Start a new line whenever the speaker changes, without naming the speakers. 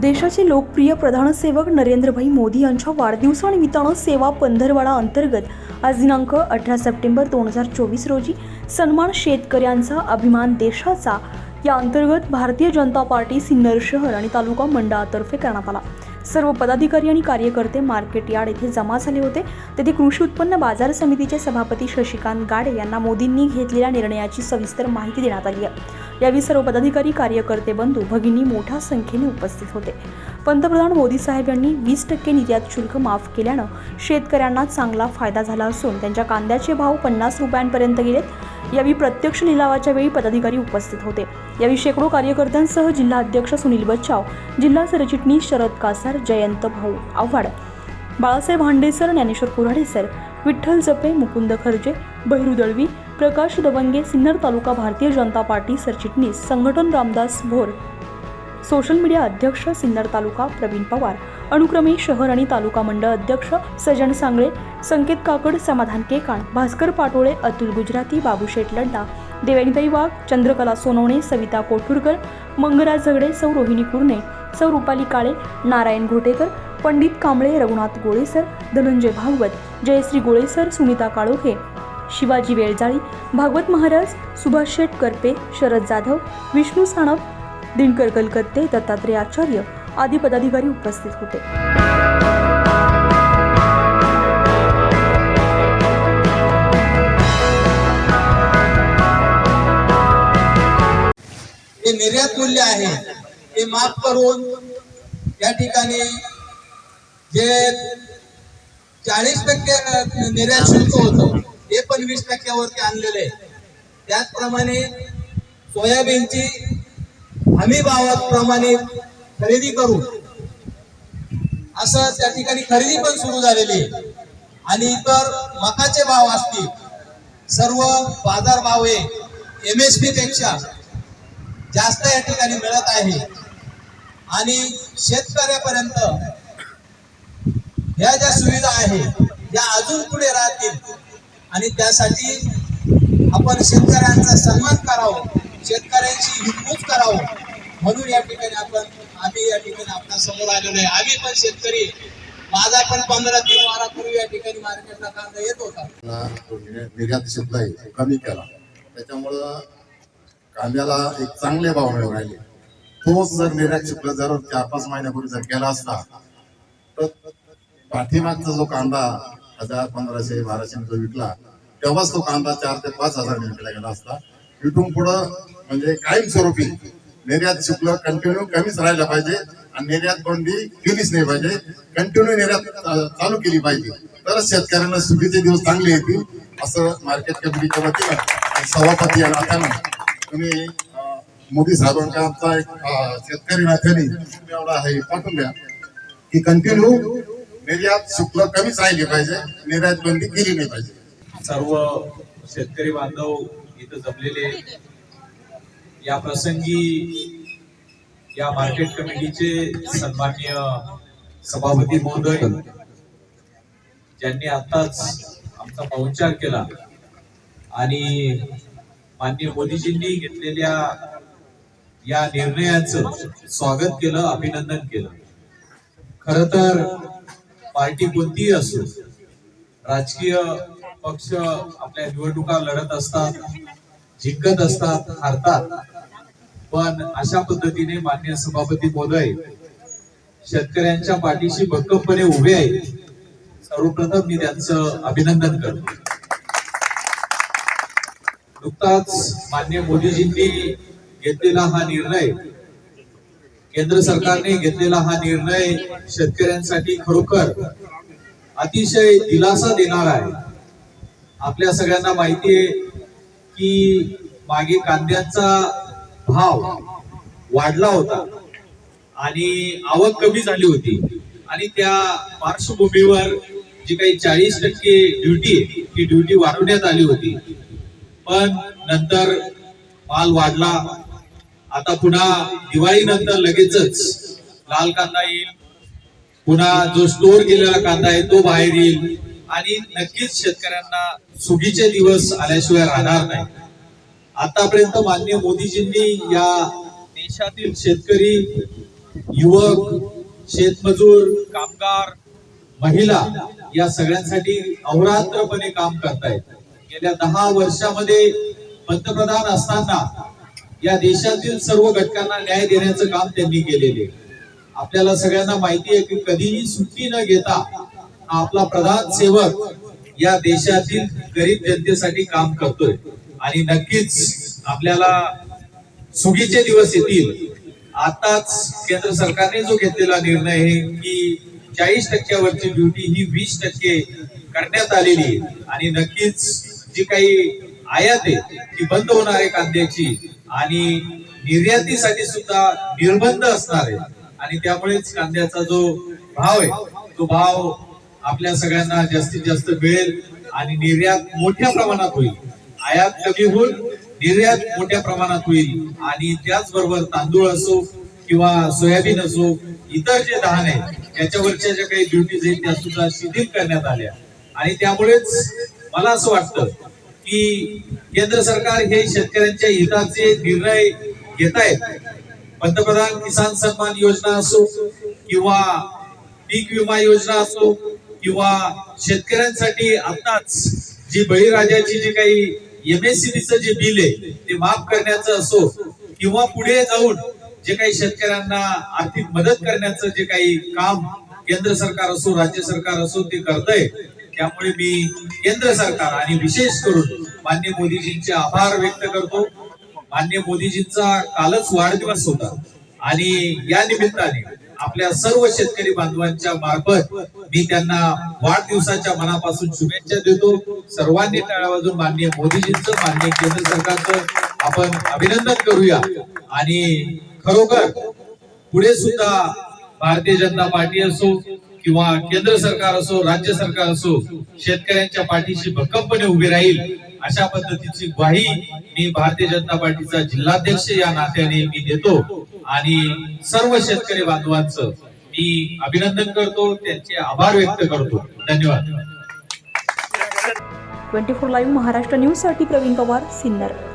देशाचे लोकप्रिय प्रधानसेवक नरेंद्रभाई मोदी यांच्या वाढदिवसानिमित्तानं सेवा पंधरवाडा अंतर्गत आज दिनांक अठरा सप्टेंबर दोन हजार चोवीस रोजी सन्मान शेतकऱ्यांचा अभिमान देशाचा या अंतर्गत भारतीय जनता पार्टी सिन्नर शहर आणि तालुका मंडळातर्फे करण्यात आला. सर्व पदाधिकारी आणि कार्यकर्ते मार्केट यार्ड येथे जमा झाले होते. तेथे कृषी उत्पन्न बाजार समितीचे सभापती शशिकांत गाडे यांना मोदींनी घेतलेल्या निर्णयाची सविस्तर माहिती देण्यात आली आहे. यावेळी सर्व पदाधिकारी कार्यकर्ते बंधू भगिनी मोठ्या संख्येने उपस्थित होते. पंतप्रधान मोदी साहेब यांनी वीस टक्के निर्यात शुल्क माफ केल्यानं शेतकऱ्यांना चांगला फायदा झाला असून त्यांच्या कांद्याचे भाव पन्नास रुपयांपर्यंत गेलेत. यावेळी प्रत्यक्ष लिलावाच्या वेळी पदाधिकारी उपस्थित होते. यावेळी शेकडो कार्यकर्त्यांसह जिल्हा अध्यक्ष सुनील बच्चाव जिल्हा सरचिटणीस शरद कासार जयंत भाऊ आव्हाड बाळासाहेब हांडेसर ज्ञानेश्वर कुऱ्हाडे सर विठ्ठल जपे मुकुंद खर्जे बहिरू दळवी प्रकाश दबंगे सिन्नर तालुका भारतीय जनता पार्टी सरचिटणीस संघटन रामदास भोर सोशल मीडिया अध्यक्ष सिन्नर तालुका प्रवीण पवार अनुक्रमे शहर आणि तालुका मंडळ अध्यक्ष सजन सांगळे संकेत काकड समाधान केकाण भास्कर पाटोळे अतुल गुजराती बाबूशेठ लड्डा देवयानीताई वाघ चंद्रकला सोनवणे सविता कोठुरकर मंगराज झगडे सौ रोहिणी कुरणे सौ रुपाली काळे नारायण घोटेकर पंडित कांबळे रघुनाथ गोळेसर धनंजय भागवत जयश्री गोळेसर सुनीता काळोखे शिवाजी वेळजाळी भागवत महाराज सुभाष शेठ करपे शरद जाधव विष्णू साणप दिनकर कलकत्ते दत्तात्रय आचार्य आदी पदाधिकारी उपस्थित होते
हे निर्यात मूल्य आहे ते माफ करून या ठिकाणी जे चाळीस टक्के निर्यात शुल्क होतं ते पण वीस टक्क्यावरती आणलेले आहे. त्याचप्रमाणे सोयाबीनची हमी भावाप्रमाणे खरेदी करू. असं त्या ठिकाणी खरेदी पण सुरू झालेली आहे. आणि इतर मकाचे भाव असतील सर्व बाजार भाव हे एम एस पी पेक्षा जास्त या ठिकाणी मिळत आहे. आणि शेतकऱ्यापर्यंत ह्या ज्या सुविधा आहेत या अजून पुढे राहतील. आणि त्यासाठी आपण शेतकऱ्यांचा सन्मान करावं. शेतकऱ्यांशी हितगुज करावं. म्हणून या ठिकाणी आपण आम्ही या ठिकाणी आपल्यासमोर आलेलो आहे. आम्ही पण शेतकरी माझा पण पंधरा तीन वारापूर्वी या ठिकाणी मार्केटला कांदा येत होता.
निर्यात शुल्क आहे कमी केला त्याच्यामुळं कांद्याला एक चांगले भाव मिळून राहिले तोच जर निर्यात शुल्क जर चार पाच महिन्यापूर्वी जर केला असता तर पाठीमागचा जो कांदा हजार पंधराशे बाराशे जो विकला तेव्हाच तो कांदा चार ते पाच हजार विकला गेला असता. इथून पुढं म्हणजे कायमस्वरूपी निर्यात शुल्क कंटिन्यू कमीच राहायला पाहिजे आणि निर्यात बंदी केलीच नाही पाहिजे. कंटिन्यू निर्यात चालू केली पाहिजे. तरच शेतकऱ्यांना सुखीचे दिवस चांगले येतील असं मार्केट कमिटीच्या वतीनं सभापती या नात्यानं तुम्ही मोदी साहेबांचा आमचा एक शेतकरी नात्याने तुम्ही एवढा हे पाठवून द्या की कंटिन्यू निर्यात शुल्क कमीच राहिली पाहिजे निर्यात बंदी केली नाही पाहिजे.
सर्व शेतकरी बांधव इथं जमलेले या प्रसंगी या मार्केट कमिटीचे सन्मान्य सभापती महोदय ज्यांनी आताच आमचा पाहुणचार केला आणि माननीय मोदीजींनी घेतलेल्या या निर्णयाचं स्वागत केलं अभिनंदन केलं. खर तर पार्टी कोणतीही असो राजकीय पक्ष आपल्या निवडणुका लढत असतात जिंकत असतात हारतात. पण अशा पद्धतीने मान्य सभापती महोदय शेतकऱ्यांच्या पाठीशी भक्कमपणे उभे आहेत. सर्वप्रथम मी त्यांचं अभिनंदन करतो. नुकताच मान्य मोदीजींनी घेतलेला हा निर्णय केंद्र सरकारने घेतलेला हा निर्णय शेतकऱ्यांसाठी खरोखर अतिशय दिलासा देणारा आहे. आपल्या सगळ्यांना माहिती आहे की मागे कांद्याचा भाव वाढला होता आणि आवक कमी झाली होती. आणि त्या पार्श्वभूमीवर जी काही चाळीस टक्के ड्युटी आहे ती ड्युटी वाढवण्यात आली होती. पण नंतर माल वाढला. आता पुन्हा दिवाळी नंतर लगेचच लाल कांदा येईल. पुन्हा जो स्टोर केलेला कांदा आहे तो बाहेर येईल. आणि नक्कीच शेतकऱ्यांना सुगीचे दिवस आल्याशिवाय राहणार नाही. आतापर्यंत माननीय मोदीजींनी या देशातील शेतकरी युवक शेतमजूर कामगार महिला या सगळ्यांसाठी अहोरात्रपणे काम करतायत. गेल्या दहा वर्षामध्ये पंतप्रधान असताना या देशातील सर्व घटकांना न्याय देण्याचं काम त्यांनी केलेले आपल्याला सगळ्यांना माहिती आहे की कधीही सुट्टी न घेता आपला प्रधान सेवक या देशातील गरीब जनतेसाठी काम करतोय. आणि नक्कीच आपल्याला सुगीचे दिवस येतील. आताच केंद्र सरकारने जो घेतलेला निर्णय आहे की चाळीस टक्क्यावरची ड्युटी ही वीस टक्के करण्यात आलेली आहे. आणि नक्कीच जी काही आयात आहे ती बंद होणार आहे कांद्याची. आणि निर्यातीसाठी सुद्धा निर्बंध असणार आहे. आणि त्यामुळेच कांद्याचा जो भाव आहे तो भाव आपल्या सगळ्यांना जास्तीत जास्त मिळेल आणि निर्यात मोठ्या प्रमाणात होईल. आयात कमी होईल निर्यात मोठ्या प्रमाणात होईल आणि त्याचबरोबर तांदूळ असो किंवा सोयाबीन असो इतर जे धान आहे त्याच्यावरच्या ज्या काही ड्युटीज आहेत त्या सुद्धा शिथिल करण्यात आल्या. आणि त्यामुळेच मला असं वाटतं की केंद्र सरकार हे शेतकऱ्यांच्या हिताचे निर्णय घेत आहेत पंतप्रधान किसान सन्मान योजना असो किंवा पीक विमा योजना असो किंवा शेतकऱ्यांसाठी आताच जी बळीराजाची जी काही एमएससीबीचं जे बिल आहे ते माफ करण्याचं असो किंवा पुढे जाऊन जे काही शेतकऱ्यांना आर्थिक मदत करण्याचं जे काही काम केंद्र सरकार असो राज्य सरकार असो ते करतंय त्यामुळे मी केंद्र सरकार आणि विशेष करून मान्य मोदीजींचे आभार व्यक्त करतो. मान्य मोदीजींचा कालच वाढदिवस होता आणि या निमित्ताने आपल्या सर्व शेतकरी बांधवांच्या मार्फत मी त्यांना वाढदिवसाच्या मनापासून शुभेच्छा देतो. सर्वांनी टाळ्या वाजून माननीय मोदीजींचं माननीय केंद्र सरकारचं आपण अभिनंदन करूया. आणि खरोखर पुढे सुद्धा भारतीय जनता पार्टी असो किंवा केंद्र सरकार असो राज्य सरकार असो शेतकऱ्यांच्या पाठीशी भक्कमपणे उभी राहील अशा पद्धतीची ग्वाही मी भारतीय जनता पार्टीचा जिल्हाध्यक्ष या नात्याने मी देतो. आणि सर्व शेतकरी बांधवांचं मी अभिनंदन करतो त्यांचे आभार व्यक्त करतो. धन्यवाद.
ट्वेंटी फोर लाईव्ह महाराष्ट्र न्यूजसाठी प्रवीण पवार सिन्नर.